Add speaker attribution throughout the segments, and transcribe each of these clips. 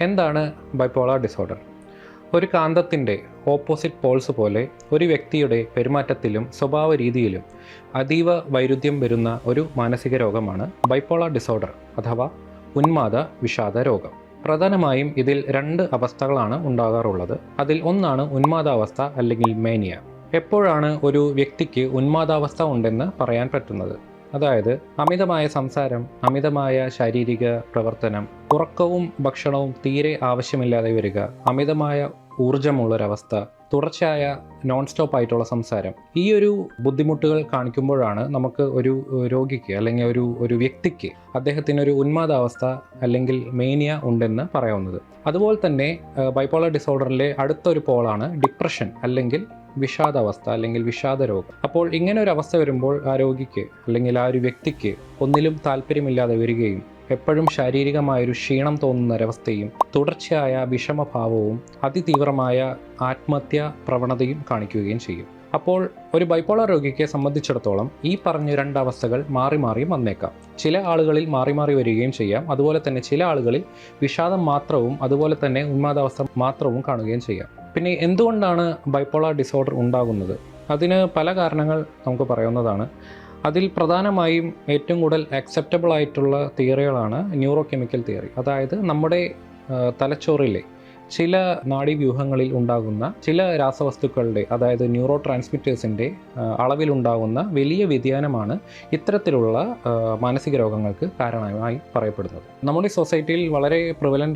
Speaker 1: എന്താണ് bipolar disorder ഒരു കാന്തത്തിന്റെ opposite Paul's പോലെ ഒരു വ്യക്തിയുടെ പെരുമാറ്റത്തിലും സ്വഭാവ രീതിയിലും അതീവ വൈരുദ്ധ്യം വരുന്ന ഒരു മാനസിക രോഗമാണ് ബൈപ്പോളാർ ഡിസോർഡർ അഥവാ ഉന്മാദ വിഷാദ രോഗം. പ്രധാനമായും ഇതിൽ രണ്ട് അവസ്ഥകളാണ് ഉണ്ടാകാറുള്ളത്. അതിൽ ഒന്നാണ് ഉന്മാദാവസ്ഥ അല്ലെങ്കിൽ മേനിയ എപ്പോഴാണ് ഒരു വ്യക്തിക്ക് ഉന്മാദാവസ്ഥ ഉണ്ടെന്ന് പറയാൻ പറ്റുന്നത്? അതായത് അമിതമായ സംസാരം അമിതമായ ശാരീരിക പ്രവർത്തനം ഉറക്കവും ഭക്ഷണവും തീരെ ആവശ്യമില്ലാതെ വരിക അമിതമായ ഊർജമുള്ളൊരവസ്ഥ തുടർച്ചയായ നോൺ സ്റ്റോപ്പ് ആയിട്ടുള്ള സംസാരം. ഈ ഒരു ബുദ്ധിമുട്ടുകൾ കാണിക്കുമ്പോഴാണ് നമുക്ക് ഒരു രോഗിക്ക് അല്ലെങ്കിൽ ഒരു ഒരു വ്യക്തിക്ക് അദ്ദേഹത്തിന് ഒരു ഉന്മാദാവസ്ഥ അല്ലെങ്കിൽ മേനിയ ഉണ്ടെന്ന് പറയാവുന്നത്. അതുപോലെ തന്നെ ബൈപ്പോളർ ഡിസോർഡറിലെ അടുത്തൊരു പോളാണ് ഡിപ്രഷൻ അല്ലെങ്കിൽ വിഷാദാവസ്ഥ അല്ലെങ്കിൽ വിഷാദ രോഗം അപ്പോൾ ഇങ്ങനെ ഒരു അവസ്ഥ വരുമ്പോൾ ആ രോഗിക്ക് അല്ലെങ്കിൽ ആ ഒരു വ്യക്തിക്ക് ഒന്നിലും താല്പര്യമില്ലാതെ വരികയും എപ്പോഴും ശാരീരികമായൊരു ക്ഷീണം തോന്നുന്ന ഒരവസ്ഥയും തുടർച്ചയായ വിഷമഭാവവും അതിതീവ്രമായ ആത്മഹത്യ പ്രവണതയും കാണിക്കുകയും ചെയ്യും. അപ്പോൾ ഒരു ബൈപ്പോളർ രോഗിക്ക് സംബന്ധിച്ചിടത്തോളം ഈ പറഞ്ഞ രണ്ട് അവസ്ഥകൾ മാറി മാറി വന്നേക്കാം. ചില ആളുകളിൽ മാറി മാറി വരികയും ചെയ്യാം. അതുപോലെ തന്നെ ചില ആളുകളിൽ വിഷാദം മാത്രവും അതുപോലെ തന്നെ ഉന്മാദാവസ്ഥ മാത്രവും കാണുകയും ചെയ്യാം. പിന്നെ എന്തുകൊണ്ടാണ് ബൈപ്പോളർ ഡിസോർഡർ ഉണ്ടാകുന്നത്? അതിന് പല കാരണങ്ങൾ നമുക്ക് പറയാവുന്നതാണ്. അതിൽ പ്രധാനമായും ഏറ്റവും കൂടുതൽ അക്സെപ്റ്റബിൾ ആയിട്ടുള്ള തിയറികളാണ് ന്യൂറോ കെമിക്കൽ തിയറി അതായത് നമ്മുടെ തലച്ചോറിലെ ചില നാഡീവ്യൂഹങ്ങളിൽ ഉണ്ടാകുന്ന ചില രാസവസ്തുക്കളുടെ അതായത് ന്യൂറോ ട്രാൻസ്മിറ്റേഴ്സിന്റെ അളവിലുണ്ടാകുന്ന വലിയ വ്യതിയാനമാണ് ഇത്തരത്തിലുള്ള മാനസിക രോഗങ്ങൾക്ക് കാരണമായി പറയപ്പെടുന്നത്. നമ്മുടെ സൊസൈറ്റിയിൽ വളരെ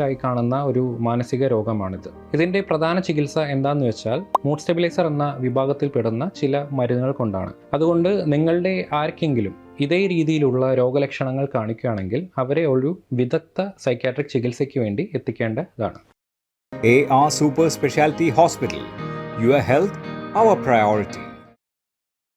Speaker 1: ആയി കാണുന്ന ഒരു മാനസിക രോഗമാണിത്. ഇതിന്റെ പ്രധാന ചികിത്സ എന്താണെന്ന് വെച്ചാൽ മൂഡ് സ്റ്റെബിലൈസർ എന്ന വിഭാഗത്തിൽ പെടുന്ന ചില മരുന്നുകൾ കൊണ്ടാണ്. അതുകൊണ്ട് നിങ്ങളുടെ ആർക്കെങ്കിലും ഇതേ രീതിയിലുള്ള രോഗലക്ഷണങ്ങൾ കാണിക്കുകയാണെങ്കിൽ അവരെ ഒരു വിദഗ്ധ സൈക്യാട്രിക് ചികിത്സയ്ക്ക് വേണ്ടി എത്തിക്കേണ്ടതാണ്.
Speaker 2: AR Super Specialty Hospital. Your health, our priority.